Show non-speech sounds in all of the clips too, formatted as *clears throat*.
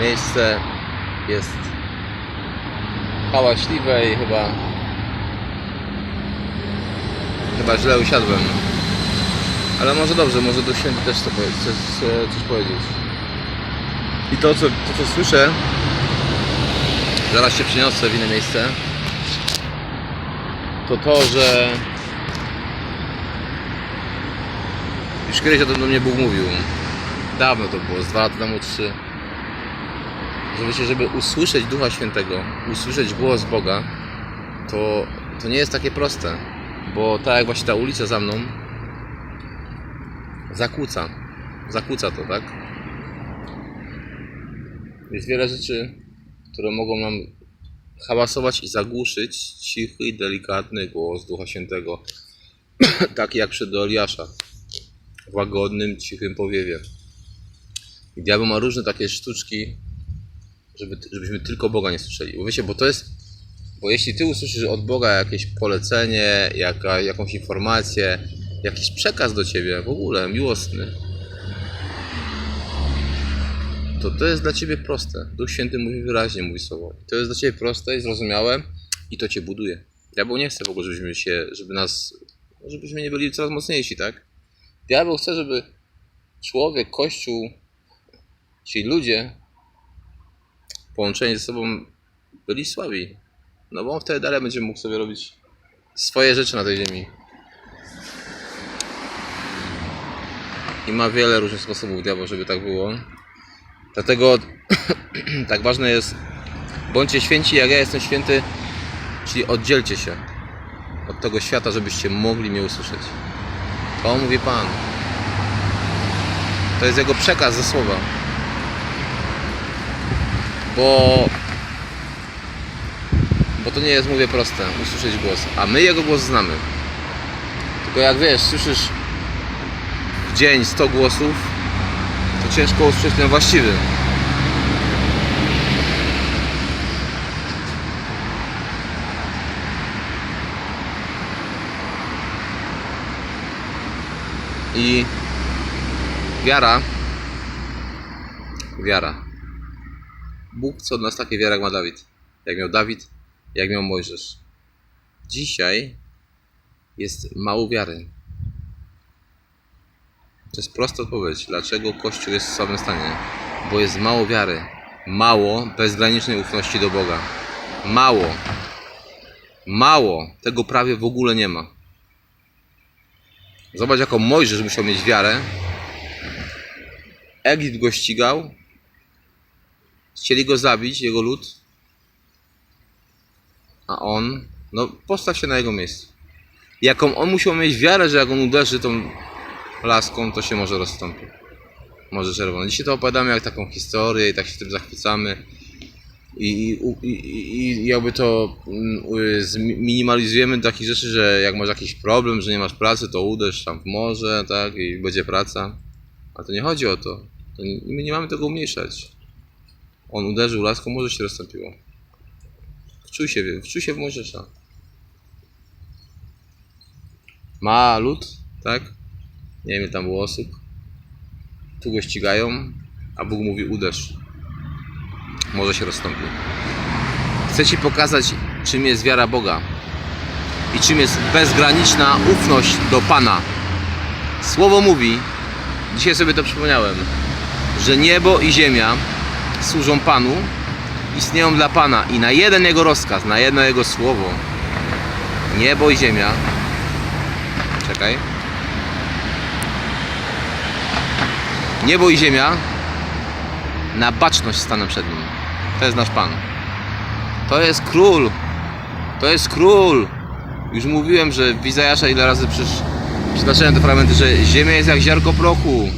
Miejsce jest hałaśliwe i chyba chyba źle usiadłem. Ale może dobrze, może do święty też coś, coś, coś powiedzieć. I to co, to, co słyszę, zaraz się przeniosę w inne miejsce, to to, że już kiedyś o tym do mnie Bóg mówił. Dawno to było, z dwa lata temu, trzy. Że żeby usłyszeć Ducha Świętego, usłyszeć głos Boga, to, to nie jest takie proste. Bo tak jak właśnie ta ulica za mną zakłóca. Zakłóca to, tak? Jest wiele rzeczy, które mogą nam hałasować i zagłuszyć cichy, delikatny głos Ducha Świętego. *clears throat* Taki jak przed Eliasza. W łagodnym, cichym powiewie. I diabeł ma różne takie sztuczki, żeby, żebyśmy tylko Boga nie słyszeli. Bo wiecie, bo to jest. Bo jeśli ty usłyszysz od Boga jakieś polecenie, jaka, jakąś informację, jakiś przekaz do ciebie, w ogóle miłosny, to to jest dla ciebie proste. Duch Święty mówi wyraźnie, mówi słowo. To jest dla ciebie proste i zrozumiałe i to cię buduje. Diabeł nie chce w ogóle, żebyśmy się, żeby nas, żebyśmy nie byli coraz mocniejsi, tak? Diabeł chce, żeby człowiek, kościół, ci ludzie połączeni ze sobą byli słabi. No bo on wtedy dalej będzie mógł sobie robić swoje rzeczy na tej ziemi. I ma wiele różnych sposobów diabeł, żeby tak było. Dlatego *clears throat* tak ważne jest, bądźcie święci jak ja jestem święty, czyli oddzielcie się od tego świata, żebyście mogli mnie usłyszeć. To mówi Pan. To jest jego przekaz ze słowa. Bo bo to nie jest, mówię, proste, usłyszeć głos. A my jego głos znamy. Tylko jak wiesz, słyszysz w dzień 100 głosów, to ciężko usłyszeć ten właściwy. I wiara, wiara. Bóg chce od nas takie wiary, jak ma Dawid. Jak miał Dawid, jak miał Mojżesz. Dzisiaj jest mało wiary. To jest prosta odpowiedź. Dlaczego Kościół jest w słabym stanie? Bo jest mało wiary. Mało bezgranicznej ufności do Boga. Mało. Mało. Tego prawie w ogóle nie ma. Zobacz, jaką Mojżesz musiał mieć wiarę. Egipt go ścigał. Chcieli go zabić, jego lud. A on, no postaw się na jego miejscu. Jaką on musiał mieć wiarę, że jak on uderzy tą laską, to się może rozstąpi. Może czerwony. Dzisiaj to opowiadamy jak taką historię i tak się tym zachwycamy. I, i, i, jakby to mm, zminimalizujemy takich rzeczy, że jak masz jakiś problem, że nie masz pracy, to uderz tam w morze, tak, i będzie praca. A to nie chodzi o to. to nie, my nie mamy tego umniejszać. On uderzył laską, może się rozstąpiło. Wczuj się, wczuj się w Mojżesza. Ma lud, tak? Nie wiem, tam było osób. Tu go ścigają, a Bóg mówi uderz. Może się rozstąpi. Chcę Ci pokazać, czym jest wiara Boga i czym jest bezgraniczna ufność do Pana. Słowo mówi, dzisiaj sobie to przypomniałem, że niebo i ziemia służą Panu, istnieją dla Pana i na jeden Jego rozkaz, na jedno Jego słowo, niebo i ziemia, czekaj, niebo i ziemia na baczność stanę przed Nim. To jest nasz Pan. To jest Król. To jest Król. Już mówiłem, że w Izajasza ile razy przysz... przytaczałem te fragmenty, że ziemia jest jak ziarko prochu.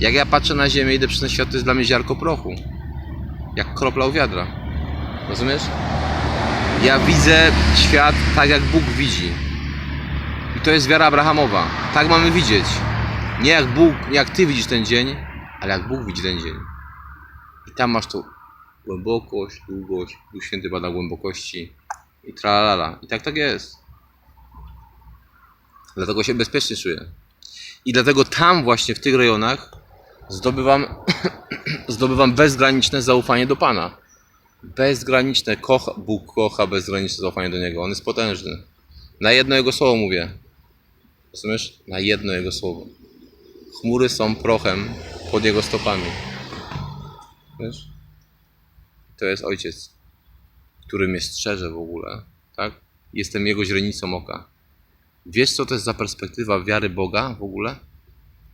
Jak ja patrzę na ziemię idę przez ten świat, to jest dla mnie ziarko prochu. Jak kropla u wiadra. Rozumiesz? Ja widzę świat tak, jak Bóg widzi. I to jest wiara Abrahamowa. Tak mamy widzieć. Nie jak Bóg, nie jak Ty widzisz ten dzień, ale jak Bóg widzi ten dzień. I tam masz tą głębokość, długość, Duch Święty bada głębokości i tralala. I tak tak jest. Dlatego się bezpiecznie czuję. I dlatego tam właśnie w tych rejonach Zdobywam, *coughs* zdobywam bezgraniczne zaufanie do Pana. Bezgraniczne. Kocha, Bóg kocha bezgraniczne zaufanie do Niego. On jest potężny. Na jedno Jego słowo mówię. Rozumiesz? Na jedno Jego słowo. Chmury są prochem pod Jego stopami. Wiesz? To jest Ojciec, który mnie strzeże w ogóle. Tak? Jestem Jego źrenicą oka. Wiesz, co to jest za perspektywa wiary Boga w ogóle?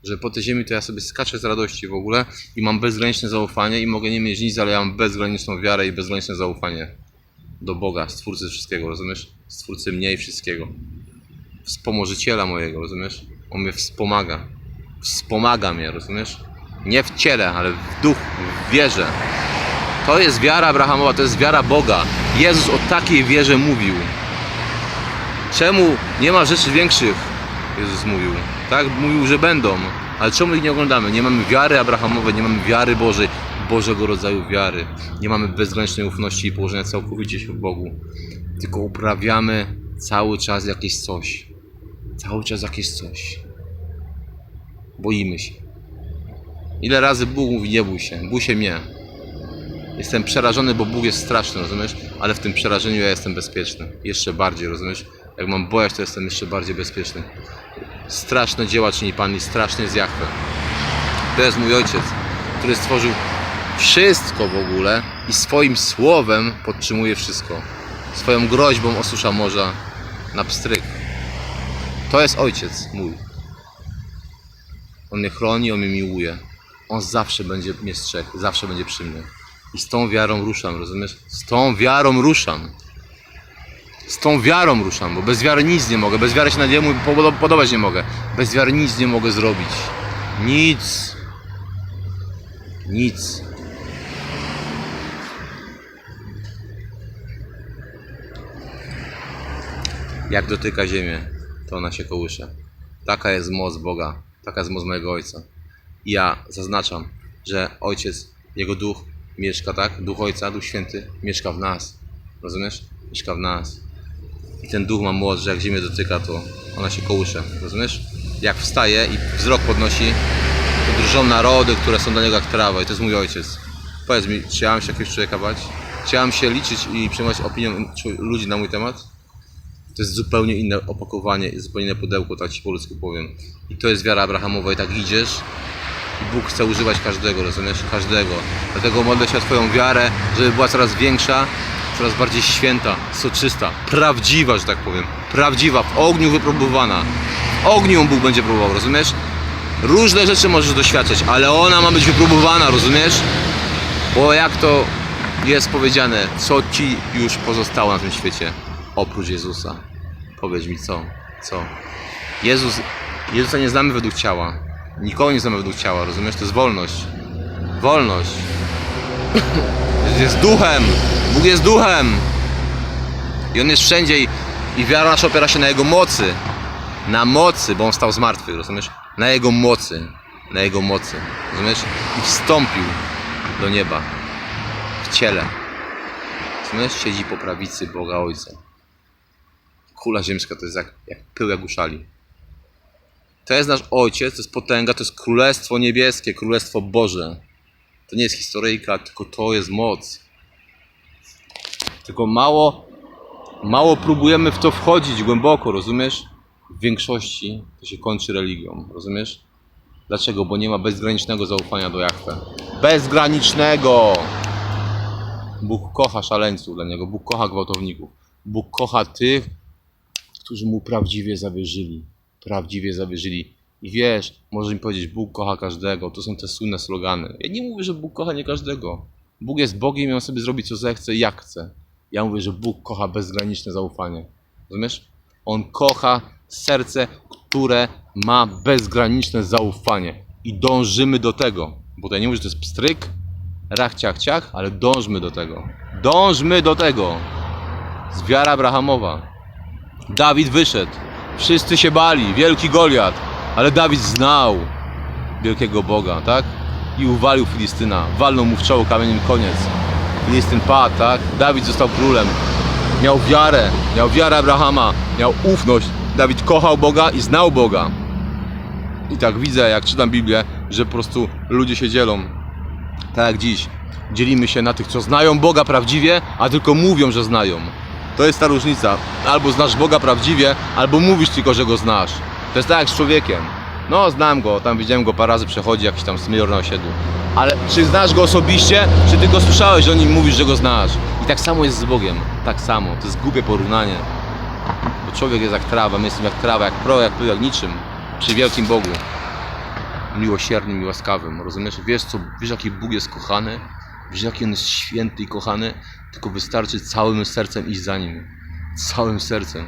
Że po tej ziemi to ja sobie skaczę z radości w ogóle i mam bezgraniczne zaufanie i mogę nie mieć nic, ale ja mam bezgraniczną wiarę i bezgraniczne zaufanie do Boga, Stwórcy wszystkiego, rozumiesz? Stwórcy mnie i wszystkiego. Wspomożyciela mojego, rozumiesz? On mnie wspomaga. Wspomaga mnie, rozumiesz? Nie w ciele, ale w duchu, w wierze. To jest wiara Abrahamowa, to jest wiara Boga. Jezus o takiej wierze mówił. Czemu nie ma rzeczy większych? Jezus mówił. Tak? Mówił, że będą. Ale czemu ich nie oglądamy? Nie mamy wiary Abrahamowej, nie mamy wiary Bożej, Bożego rodzaju wiary. Nie mamy bezgranicznej ufności i położenia całkowicie się w Bogu. Tylko uprawiamy cały czas jakieś coś. Cały czas jakieś coś. Boimy się. Ile razy Bóg mówi, nie bój się, bój się mnie. Jestem przerażony, bo Bóg jest straszny, rozumiesz? Ale w tym przerażeniu ja jestem bezpieczny. Jeszcze bardziej, rozumiesz? Jak mam bojać, to jestem jeszcze bardziej bezpieczny. Straszne dzieła czyni Pan i straszny jest Jahwe. To jest mój ojciec, który stworzył wszystko w ogóle i swoim słowem podtrzymuje wszystko. Swoją groźbą osusza morza na pstryk. To jest ojciec mój. On mnie chroni, on mnie miłuje. On zawsze będzie mnie strzegł, zawsze będzie przy mnie. I z tą wiarą ruszam, rozumiesz? Z tą wiarą ruszam. Z tą wiarą ruszam, bo bez wiary nic nie mogę. Bez wiary się na niemu podo- podobać nie mogę. Bez wiary nic nie mogę zrobić. Nic. Nic. Jak dotyka ziemię, to ona się kołysze. Taka jest moc Boga. Taka jest moc mojego Ojca. I ja zaznaczam, że Ojciec, Jego Duch mieszka, tak? Duch Ojca, Duch Święty mieszka w nas. Rozumiesz? Mieszka w nas. I ten duch ma moc, że jak ziemię dotyka, to ona się kołysze. Rozumiesz? Jak wstaje i wzrok podnosi, to drżą narody, które są dla niego jak trawa. I to jest mój ojciec. Powiedz mi, czy się jakiegoś człowieka bać? Czy ja się liczyć i przyjmować opinię ludzi na mój temat? To jest zupełnie inne opakowanie, zupełnie inne pudełko, tak ci po ludzku powiem. I to jest wiara Abrahamowa i tak idziesz i Bóg chce używać każdego, rozumiesz? Każdego. Dlatego modlę się o Twoją wiarę, żeby była coraz większa, coraz bardziej święta, soczysta, prawdziwa, że tak powiem. Prawdziwa, w ogniu wypróbowana. W ogniu Bóg będzie próbował, rozumiesz? Różne rzeczy możesz doświadczać, ale ona ma być wypróbowana, rozumiesz? Bo jak to jest powiedziane, co Ci już pozostało na tym świecie oprócz Jezusa? Powiedz mi co? Co? Jezus, Jezusa nie znamy według ciała. Nikogo nie znamy według ciała, rozumiesz? To jest wolność. Wolność. Jest duchem. Bóg jest duchem. I On jest wszędzie i, i wiara nasza opiera się na Jego mocy. Na mocy, bo On stał z martwych, rozumiesz? Na Jego mocy. Na Jego mocy. Rozumiesz? I wstąpił do nieba. W ciele. Rozumiesz? Siedzi po prawicy Boga Ojca. Kula ziemska to jest jak, jak pył jak uszali. To jest nasz ojciec, to jest potęga, to jest królestwo niebieskie, królestwo Boże. To nie jest historyjka, tylko to jest moc. Tylko mało, mało próbujemy w to wchodzić głęboko, rozumiesz? W większości to się kończy religią, rozumiesz? Dlaczego? Bo nie ma bezgranicznego zaufania do Jahwe. Bezgranicznego! Bóg kocha szaleńców dla Niego, Bóg kocha gwałtowników. Bóg kocha tych, którzy Mu prawdziwie zawierzyli. Prawdziwie zawierzyli. I wiesz, może mi powiedzieć, Bóg kocha każdego. To są te słynne slogany. Ja nie mówię, że Bóg kocha nie każdego. Bóg jest Bogiem i On sobie zrobi co zechce i jak chce. Ja mówię, że Bóg kocha bezgraniczne zaufanie. Rozumiesz? On kocha serce, które ma bezgraniczne zaufanie. I dążymy do tego. Bo to ja nie mówię, że to jest pstryk, rach, ciach, ciach, ale dążmy do tego. Dążmy do tego. Z wiara Abrahamowa. Dawid wyszedł. Wszyscy się bali. Wielki Goliat. Ale Dawid znał wielkiego Boga, tak? I uwalił Filistyna. Walnął mu w czoło kamieniem koniec. Filistyn padł, tak? Dawid został królem. Miał wiarę. Miał wiarę Abrahama. Miał ufność. Dawid kochał Boga i znał Boga. I tak widzę, jak czytam Biblię, że po prostu ludzie się dzielą. Tak jak dziś. Dzielimy się na tych, co znają Boga prawdziwie, a tylko mówią, że znają. To jest ta różnica. Albo znasz Boga prawdziwie, albo mówisz tylko, że go znasz. To jest tak jak z człowiekiem. No, znam go, tam widziałem go parę razy przechodzi jakiś tam smyror na osiedlu. Ale czy znasz go osobiście, czy tylko słyszałeś o nim mówisz, że go znasz? I tak samo jest z Bogiem. Tak samo. To jest głupie porównanie. Bo człowiek jest jak trawa, my jesteśmy jak trawa, jak pro, jak pył, jak niczym. Przy wielkim Bogu. Miłosiernym i łaskawym, rozumiesz? Wiesz, co, wiesz jaki Bóg jest kochany? Wiesz jaki On jest święty i kochany? Tylko wystarczy całym sercem iść za Nim. Całym sercem.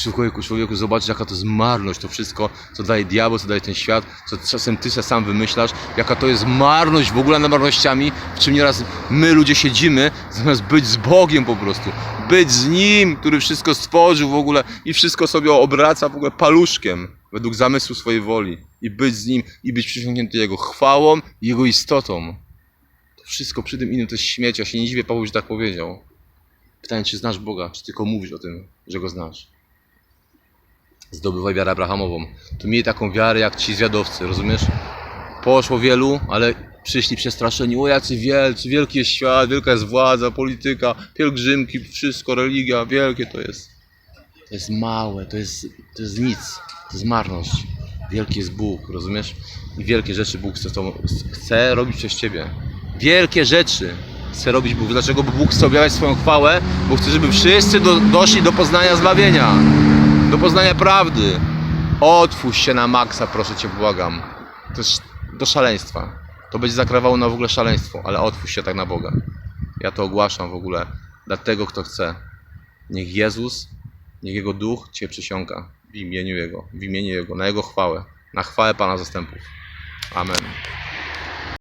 Człowieku, człowieku, zobacz jaka to jest marność, to wszystko, co daje diabeł, co daje ten świat, co czasem ty se sam wymyślasz, jaka to jest marność w ogóle nad marnościami, w czym nieraz my ludzie siedzimy, zamiast być z Bogiem po prostu, być z Nim, który wszystko stworzył w ogóle i wszystko sobie obraca w ogóle paluszkiem, według zamysłu swojej woli i być z Nim i być przyciągnięty Jego chwałą i Jego istotą. To wszystko przy tym innym to jest śmieć, ja się nie dziwię Paweł, że tak powiedział. Pytanie, czy znasz Boga, czy tylko mówisz o tym, że Go znasz zdobywaj wiarę Abrahamową. Tu mieli taką wiarę jak ci zwiadowcy, rozumiesz? Poszło wielu, ale przyszli przestraszeni. O, jacy wielcy, wielki jest świat, wielka jest władza, polityka, pielgrzymki, wszystko, religia, wielkie to jest. To jest małe, to jest, to jest nic, to jest marność. Wielki jest Bóg, rozumiesz? I wielkie rzeczy Bóg chce, to, chce robić przez ciebie. Wielkie rzeczy chce robić Bóg. Dlaczego? Bo Bóg chce objawiać swoją chwałę, bo chce, żeby wszyscy do, doszli do poznania zbawienia do poznania prawdy. Otwórz się na maksa, proszę cię, błagam. To jest do szaleństwa. To będzie zakrawało na w ogóle szaleństwo, ale otwórz się tak na Boga. Ja to ogłaszam w ogóle dla tego, kto chce. Niech Jezus, niech Jego Duch Cię przysiąga w imieniu Jego, w imieniu Jego, na Jego chwałę, na chwałę Pana zastępów. Amen.